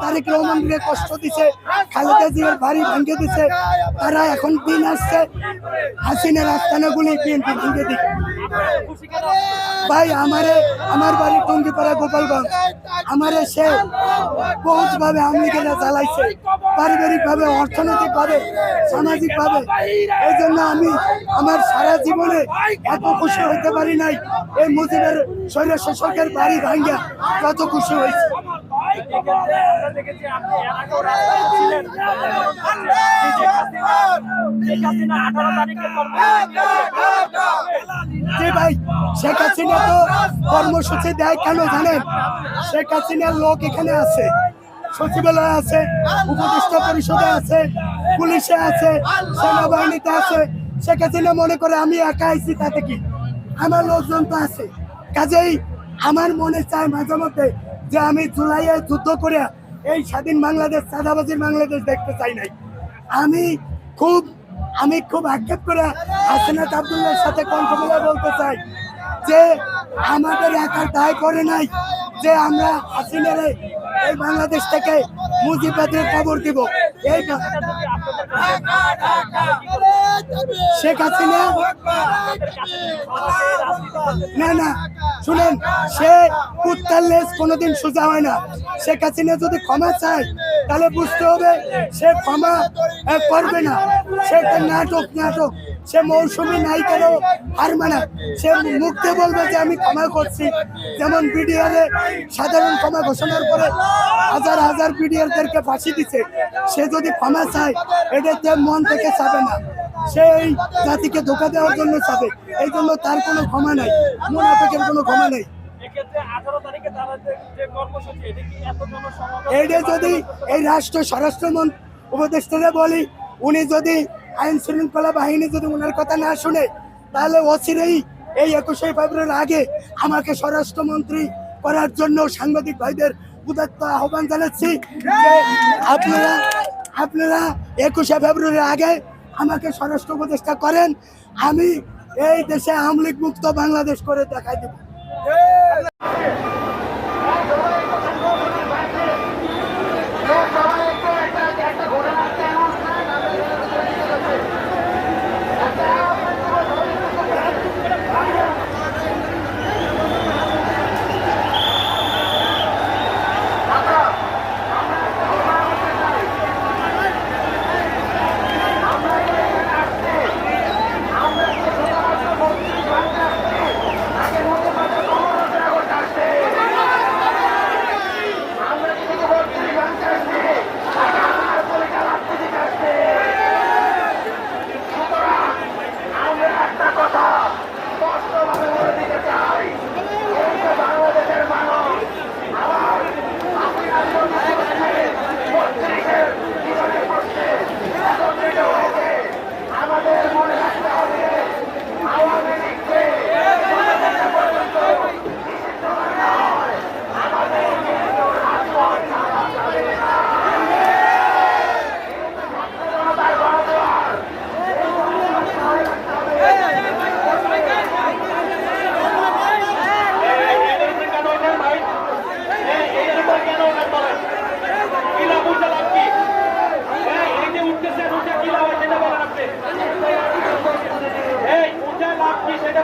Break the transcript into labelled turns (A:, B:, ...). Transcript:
A: তারেক রহমানকে কষ্ট দিছে, খালেদা জিয়ার বাড়ি ভেঙে দিছে, তারা এখন দিন আসছে, হাসিনার আস্তানাগুলি বিএনপি ভেঙে দিচ্ছে ভাই, আমারে, আমার বাড়ি টঙ্গিপাড়া গোপালগঞ্জ, আমারে সে বহুত ভাবে আমেরিকারা চালাইছে। পারিবারিক ভাবে অর্থনৈতিক ভাবে সামাজিক ভাবে এই জন্য আমি আমার সারা জীবনে এত খুশি হইতে পারি নাই, এই মুজিবের শৈর শাসকের বাড়ি ভাঙ্গা কত খুশি হয়েছে। কর্মসূচি দেয় কেন জানেন? শেখ হাসিনার লোক এখানে আছে আছে, উপদেষ্টা পরিষদে আছে, পুলিশে আছে, সেনাবাহিনীতে আছে। শেখ হাসিনা মনে করে আমি একা আইছি তাতে কি? আমার লোকজন তো আছে। কাজেই আমার মনে চায় মাঝে মধ্যে যে আমি জুলাইয়ে যুদ্ধ করে এই স্বাধীন বাংলাদেশ সাদাবাজির বাংলাদেশ দেখতে চাই নাই। আমি খুব আমি খুব আক্ষেপ করে হাসিনাত আবদুল্লার সাথে কণ্ঠ মিলে বলতে চাই যে আমাদের একার দায় করে নাই যে আমরা হাসিনারে এই বাংলাদেশ থেকে মুজিবাদের খবর দিব। এই শেখ হাসিনা না না শুনেন, সে কুত্তার লেজ কোনোদিন সোজা হয় না। শেখ হাসিনা যদি ক্ষমা চায়, তাহলে বুঝতে হবে সে ক্ষমা করবে না। সে নাটক নাটক। সে মৌসুমী নায়িকারও হার মানা। সে মুখতে বলবে যে আমি ক্ষমা করছি। যেমন বিডিআরে সাধারণ ক্ষমা ঘোষণার পরে হাজার হাজার বিডিআরদেরকে ফাঁসি দিছে। সে যদি ক্ষমা চায়, এটাতে মন থেকে চাবে না। সে এই জাতিকে ধোকা দেওয়ার জন্য চাবে এই জন্য তার কোনো ক্ষমা নাই। মুনাফেকের কোনো ক্ষমা নাই। এইটা যদি এই রাষ্ট্র উপদেষ্টারা বলি উনি যদি আইন শৃঙ্খলা বাহিনী যদি ওনার কথা না শুনে তাহলে অচিরেই এই একুশে ফেব্রুয়ারির আগে আমাকে স্বরাষ্ট্রমন্ত্রী করার জন্য সাংবাদিক ভাইদের উদাত্ত আহ্বান জানাচ্ছি আপনারা আপনারা একুশে ফেব্রুয়ারির আগে আমাকে স্বরাষ্ট্র উপদেষ্টা করেন আমি এই দেশে আওয়ামী লীগ মুক্ত বাংলাদেশ করে দেখাই দেব। সেটা